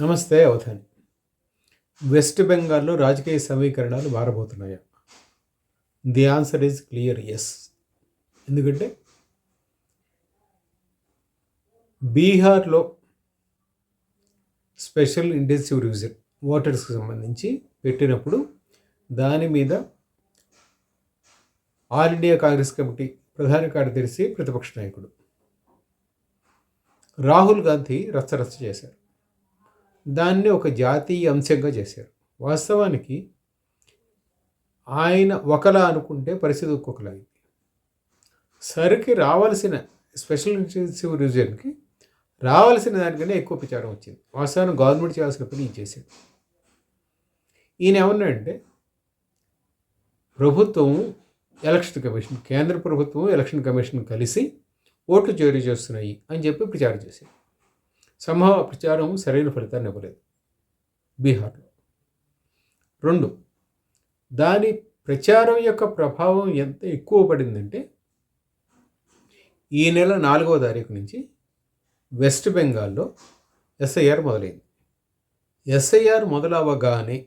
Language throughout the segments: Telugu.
నమస్తే అవధాని వెస్ట్ బెంగాల్లో రాజకీయ సమీకరణాలు మారబోతున్నాయా? The answer is clear yes ఎందుకంటే బీహార్లో స్పెషల్ ఇంటెన్సివ్ రివిజన్ ఓటర్స్కి సంబంధించి పెట్టినప్పుడు దాని మీద ఆల్ ఇండియా కాంగ్రెస్ కమిటీ ప్రధాన కార్యదర్శి ప్రతిపక్ష నాయకుడు రాహుల్ గాంధీ రచ్చరచ్చ చేశారు. దాన్ని ఒక జాతీయ అంశంగా చేశారు. వాస్తవానికి ఆయన ఒకలా అనుకుంటే పరిస్థితి ఒక్కొక్కలా అయింది. సరికి రావాల్సిన స్పెషల్ ఇంటెన్సివ్ రివిజన్కి రావాల్సిన దానికన్నా ఎక్కువ ప్రచారం వచ్చింది. వాస్తవానికి గవర్నమెంట్ చేయాల్సిన పని ఇది చేసింది ఈయన ఏమన్నాడంటే ప్రభుత్వం ఎలక్షన్ కమిషన్ కేంద్ర ప్రభుత్వం ఎలక్షన్ కమిషన్ కలిసి ఓట్లు చోరీ చేస్తున్నాయి అని చెప్పి ప్రచారం చేశారు సంభావ ప్రచారం సరైన ఫలితాన్ని ఇవ్వలేదు. బీహార్లో. రెండు దాని ప్రచారం యొక్క ప్రభావం ఎంత ఎక్కువ పడిందంటే ఈ నెల నాలుగవ తారీఖు నుంచి వెస్ట్ బెంగాల్లో ఎస్ఐఆర్ మొదలైంది. ఎస్ఐఆర్ మొదలవగానే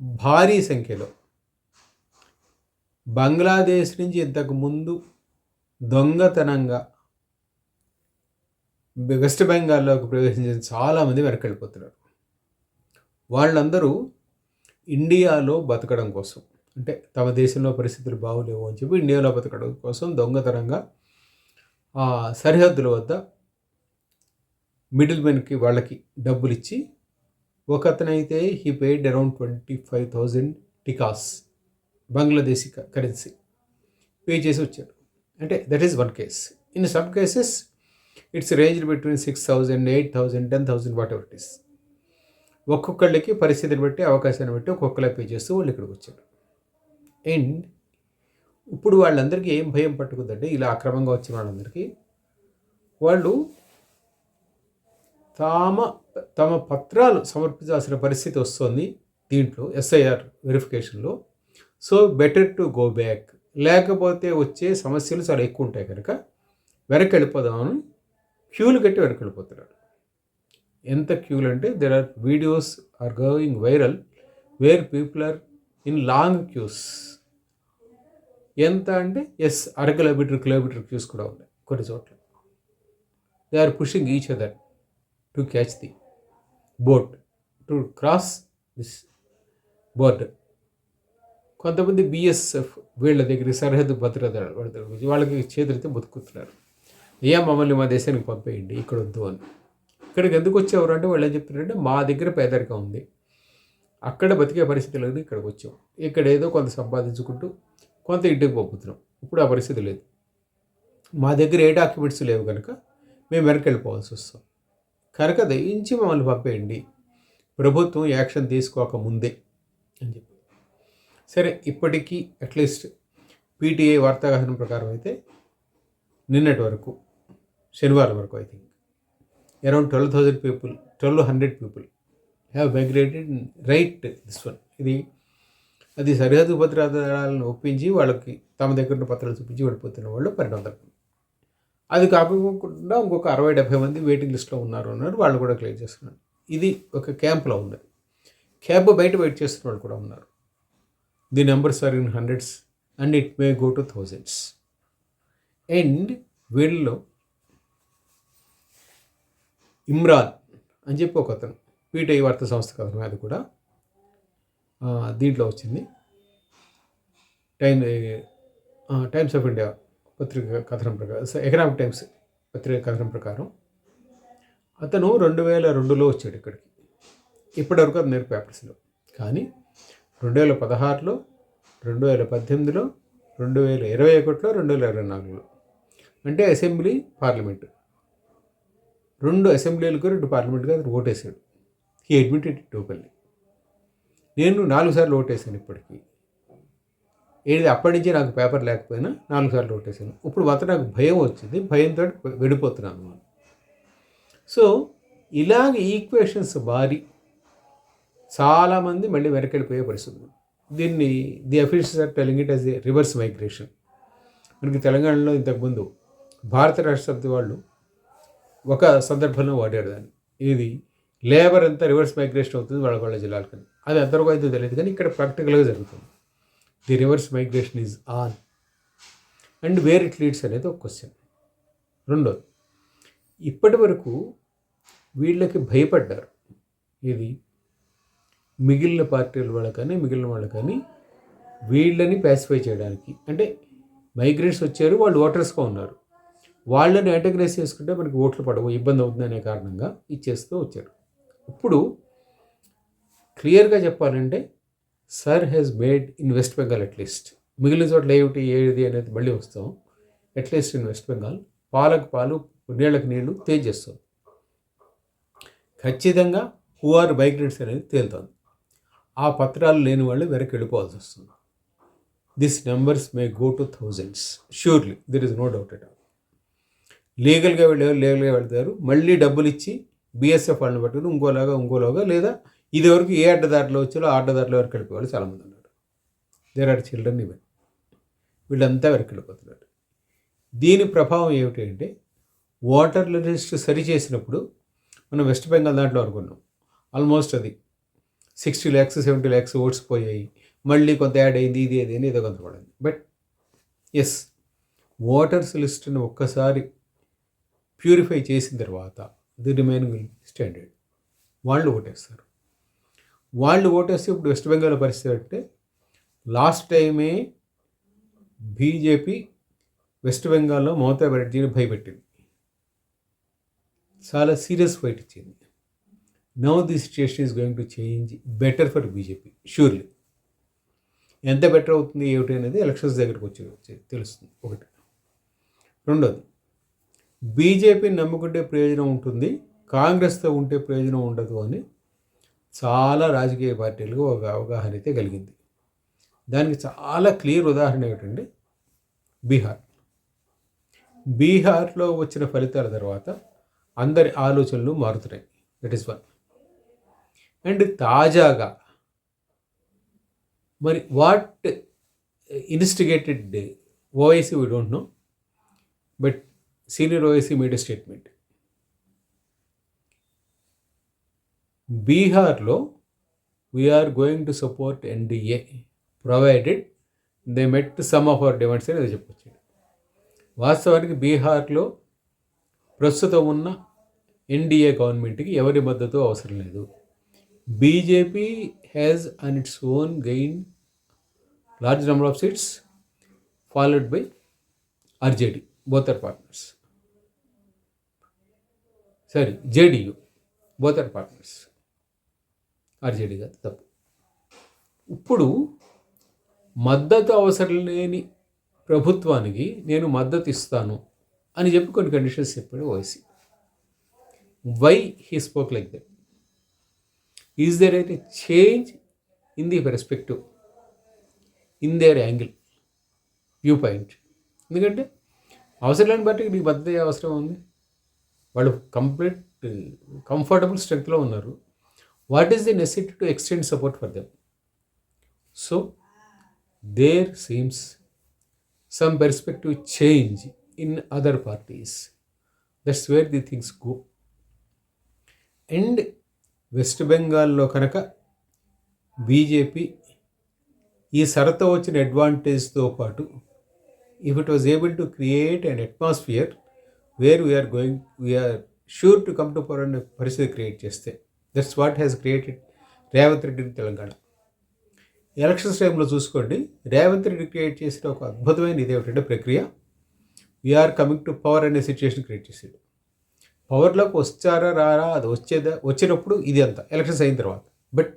భారీ సంఖ్యలో బంగ్లాదేశ్ నుంచి ఇంతకు ముందు దొంగతనంగా వెస్ట్ బెంగాల్లోకి ప్రవేశించిన చాలామంది వెనకెళ్ళిపోతున్నారు వాళ్ళందరూ ఇండియాలో బతకడం కోసం అంటే తమ దేశంలో పరిస్థితులు బాగులేవు అని చెప్పి ఇండియాలో బతకడం కోసం దొంగతనంగా ఆ సరిహద్దుల వద్ద మిడిల్ మెన్కి వాళ్ళకి డబ్బులు ఇచ్చి ఒక అతనైతే he paid around twenty five thousand takas Bangladeshi currency pay చేసి వచ్చారు అంటే that is one case. In some cases it's range between six thousand eight thousand ten thousand whatever it is ఒక్కొక్కళ్ళకి పరిస్థితిని బట్టి అవకాశాన్ని బట్టి ఒక్కొక్కలా పే చేస్తూ వాళ్ళు ఇక్కడికి వచ్చారు. అండ్ ఇప్పుడు వాళ్ళందరికీ ఏం భయం పట్టుకుందంటే ఇలా అక్రమంగా వచ్చిన వాళ్ళందరికీ వాళ్ళు తామ తమ పత్రాలు సమర్పించాల్సిన పరిస్థితి వస్తుంది దీంట్లో SIR వెరిఫికేషన్లో. So better to go back. లేకపోతే వచ్చే సమస్యలు చాలా ఎక్కువ ఉంటాయి కనుక వెనక్కి వెళ్ళిపోదామని క్యూలు కట్టి వెనక్కి వెళ్ళిపోతున్నారు ఎంత క్యూలు అంటే there are videos are going viral where people are in long queues ఎంత అంటే ఎస్ అర కిలోమీటర్ కిలోమీటర్ క్యూస్ కూడా ఉన్నాయి కొన్ని చోట్ల. They are pushing each other to catch the boat to cross this border కొంతమంది బిఎస్ఎఫ్ వీళ్ళ దగ్గర సరిహద్దు భద్రత వాళ్ళకి చేతులైతే బతుకుతున్నారు అయ్యా మమ్మల్ని మా దేశానికి పంపేయండి? ఇక్కడ వద్దు అని. ఇక్కడికి ఎందుకు వచ్చేవారు అంటే వాళ్ళు ఏం చెప్తున్నారంటే మా దగ్గర పేదరికం ఉంది. అక్కడ బతికే పరిస్థితి లేదు ఇక్కడికి వచ్చాం. ఇక్కడ ఏదో కొంత సంపాదించుకుంటూ కొంత ఇంటికి పంపుతున్నాం. ఇప్పుడు ఆ పరిస్థితి లేదు. మా దగ్గర ఏ డాక్యుమెంట్స్ లేవు కనుక మేము వెనక్కి వెళ్ళిపోవాల్సి వస్తాం కనుక దయించి మమ్మల్ని పంపేయండి. ప్రభుత్వం యాక్షన్ తీసుకోక ముందే అని చెప్పి. సరే ఇప్పటికీ అట్లీస్ట్ పీటీఐ వార్తాకథనం ప్రకారం అయితే నిన్నటి వరకు శనివారం వరకు I think around twelve thousand people twelve hundred people have migrated right this one ఇది అది సరిహద్దు భద్రతలను ఒప్పించి వాళ్ళకి తమ దగ్గర ఉన్న పత్రాలు చూపించి వెళ్ళిపోతున్న వాళ్ళు పన్నెండు వందలు అది కాకుండా ఇంకొక అరవై డెబ్బై మంది వెయిటింగ్ లిస్ట్లో ఉన్నారు అన్నారు. వాళ్ళు కూడా క్లియర్ చేస్తున్నారు. ఇది ఒక క్యాంప్లో ఉన్నది. క్యాంప్ బయట వెయిట్ చేస్తున్న వాళ్ళు కూడా ఉన్నారు. The numbers are in hundreds and it may go to thousands and వీళ్ళలో ఇమ్రాన్ అని చెప్పి ఒక అతను పీటీఐ వార్తా సంస్థ కథనం అది కూడా దీంట్లో వచ్చింది. టైమ్ టైమ్స్ ఆఫ్ ఇండియా పత్రిక కథనం ప్రకారం ఎకనామిక్ టైమ్స్ పత్రిక కథనం ప్రకారం అతను రెండు వేల రెండులో వచ్చాడు ఇక్కడికి. ఇప్పటివరకు అతను నేను పేపర్స్లో కానీ రెండు వేల పదహారులో రెండు వేల పద్దెనిమిదిలో రెండు వేల ఇరవై ఒకటిలో రెండు వేల ఇరవై నాలుగులో. అంటే అసెంబ్లీ పార్లమెంటు. రెండు అసెంబ్లీలకు రెండు పార్లమెంట్గా అతను ఓటేశాడు. హీ అడ్మిటెడ్ ఇట్ ఓపెన్లీ నేను నాలుగు సార్లు ఓటేసాను ఇప్పటికీ. ఏది అప్పటి నుంచి నాకు పేపర్ లేకపోయినా నాలుగు సార్లు ఓటేసాను ఇప్పుడు మాత్రం నాకు భయం వచ్చింది. భయంతో వెళ్ళిపోతున్నాను నేను. సో ఇలాగ ఈక్వేషన్స్ భారీ చాలామంది మళ్ళీ వెనకెళ్ళిపోయే పరిస్థితి దీన్ని the officials are telling it as a reverse migration. మనకి తెలంగాణలో ఇంతకుముందు భారత రాష్ట్రపతి వాళ్ళు ఒక సందర్భంలో వాడారు దాన్ని. ఇది లేబర్ అంతా రివర్స్ మైగ్రేషన్ అవుతుంది వాళ్ళ వాళ్ళ అది ఎంతవరకు అయితే తెలియదు కానీ ఇక్కడ ప్రాక్టికల్గా జరుగుతుంది. The reverse migration is on. And where it leads అనేది ఒక క్వశ్చన్. రెండోది ఇప్పటి వరకు వీళ్ళకి భయపడ్డారు. ఇది మిగిలిన పార్టీల వాళ్ళ కానీ మిగిలిన వాళ్ళు కానీ వీళ్ళని ప్యాసిఫై చేయడానికి. అంటే మైగ్రెంట్స్ వచ్చారు వాళ్ళు ఓటర్స్గా ఉన్నారు. వాళ్ళని యాంటగ్రైజ్ చేసుకుంటే మనకి ఓట్లు పడవు ఇబ్బంది అవుతుందనే కారణంగా ఇచ్చేస్తూ వచ్చారు ఇప్పుడు క్లియర్గా చెప్పాలంటే sir has made in West Bengal at least మిగిలిన చోట్ల ఏమిటి ఏది అనేది మళ్ళీ వస్తాం. At least in West Bengal. పాలకు పాలు నీళ్ళకి నీళ్ళు తేజేస్తాం ఖచ్చితంగా హూ ఆర్ మైగ్రెంట్స్ అనేది తేలుతుంది. ఆ పత్రాలు లేని వాళ్ళు వెనక్కి వెళ్ళిపోవాల్సి వస్తుంది. This numbers may go to thousands. Surely there is no doubt at all లీగల్గా వెళ్ళేవారు లీగల్గా వెళ్తారు మళ్ళీ డబ్బులు ఇచ్చి బీఎస్ఎఫ్ వాళ్ళని పట్టుకుని ఇంకోలాగా ఇంకోలాగా లేదా ఇది వరకు ఏ అడ్డదారిలో వచ్చారో ఆ అడ్డదారిలో వరకు వెళ్ళిపోవాలి చాలామంది ఉన్నారు. దేర్ ఆర్ చిల్డ్రన్ ఇవన్నీ వీళ్ళంతా వరకు వెళ్ళిపోతున్నారు. దీని ప్రభావం ఏమిటి అంటే ఓటర్ లిస్ట్ సరి చేసినప్పుడు మనం వెస్ట్ బెంగాల్ దాంట్లో అనుకున్నాం. ఆల్మోస్ట్ అది sixty lakhs seventy lakhs votes పోయాయి. మళ్ళీ కొంత యాడ్ అయింది ఇది అది అని ఏదో కొంత పడింది. బట్ ఎస్ ఓటర్స్ లిస్ట్ని ఒక్కసారి ప్యూరిఫై చేసిన తర్వాత ది రిమైనింగ్ స్టాండర్డ్. వాళ్ళు ఓటేస్తారు. వాళ్ళు ఓటేస్తే ఇప్పుడు వెస్ట్ బెంగాల్ పరిస్థితి అంటే లాస్ట్ టైమే బీజేపీ వెస్ట్ బెంగాల్లో మమతా బెనర్జీని భయపెట్టింది. చాలా సీరియస్ ఫైట్ ఇచ్చింది. Now the situation is going to change better for BJP surely ఎంత బెటర్ అవుతుంది ఏమిటి అనేది ఎలక్షన్స్ దగ్గరకు వచ్చి తెలుస్తుంది. ఒకటి. రెండోది బీజేపీని నమ్ముకుంటే ప్రయోజనం ఉంటుంది కాంగ్రెస్తో ఉంటే ప్రయోజనం ఉండదు అని చాలా రాజకీయ పార్టీలకు ఒక అవగాహన అయితే కలిగింది. దానికి చాలా క్లియర్ ఉదాహరణ ఏమిటంటే బీహార్. బీహార్లో వచ్చిన ఫలితాల తర్వాత అందరి ఆలోచనలు మారుతున్నాయి. దట్ ఈస్ వన్ అండ్ తాజాగా మరి what instigated OIC we don't know but senior OIC made statement. బీహార్లో we're going to support NDA provided they met some of our demands అనేది చెప్పొచ్చాడు వాస్తవానికి బీహార్లో ప్రస్తుతం ఉన్న ఎన్డీఏ గవర్నమెంట్కి ఎవరి మద్దతు అవసరం లేదు. BJP has on its own gain large number of seats followed by RJD both are partners sorry JDU both are partners RJD కాదు తప్పు. ఇప్పుడు మద్దతు అవసరం లేని ప్రభుత్వానికి నేను మద్దతు ఇస్తాను అని చెప్పి కొన్ని కండిషన్స్ చెప్పాడు OIC why he spoke like that is there at change in the perspective in their angle view point ఎందుకంటే అవసరం లేని బట్టి నీకు మద్దతు అవసరం ఉంది. వాళ్ళు కంప్లీట్ కంఫర్టబుల్ స్ట్రెంగ్త్లో ఉన్నారు. What is the necessity to extend support for them? So there seems some perspective change in other parties. That's where the things go. And West బెంగాల్లో కనుక బీజేపీ ఈ సరత వచ్చిన అడ్వాంటేజ్తో పాటు if it was able to create and atmosphere where we're going we're sure to come to power అనే పరిస్థితి క్రియేట్ చేస్తే. That's what has created Revanth Reddy Telangana elections టైంలో చూసుకోండి రేవంత్ రెడ్డి క్రియేట్ చేసిన ఒక అద్భుతమైన ఇది ఏమిటంటే ప్రక్రియ. వీఆర్ కమింగ్ టు పవర్ అనే సిచ్యువేషన్ క్రియేట్ చేసాడు పవర్లోకి వచ్చారా రారా అది వచ్చేదా వచ్చినప్పుడు ఇది అంత ఎలక్షన్స్ అయిన తర్వాత. But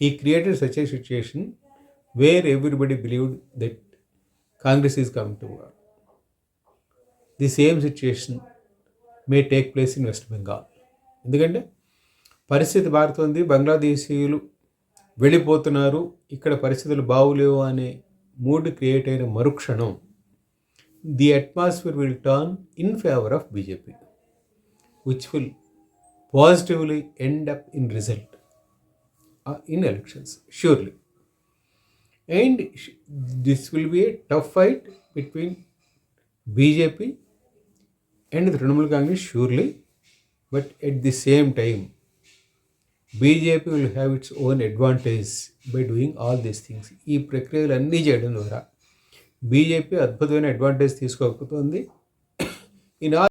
he created such a situation where everybody believed that Congress is coming to power the same situation may take place in West Bengal. ఎందుకంటే పరిస్థితి మారుతుంది బంగ్లాదేశీయులు వెళ్ళిపోతున్నారు ఇక్కడ పరిస్థితులు బాగులేవు అనే మూడ్ క్రియేట్ అయిన మరుక్షణం the atmosphere will turn in favour of BJP which will positively end up in result in elections surely and this will be a tough fight between BJP and Trinamool Congress surely but at the same time BJP will have its own advantage by doing all these things ఈ ప్రక్రియలు అన్నీ చేయడం ద్వారా బీజేపీ అద్భుతమైన అడ్వాంటేజ్ తీసుకోకపోతుంది. In all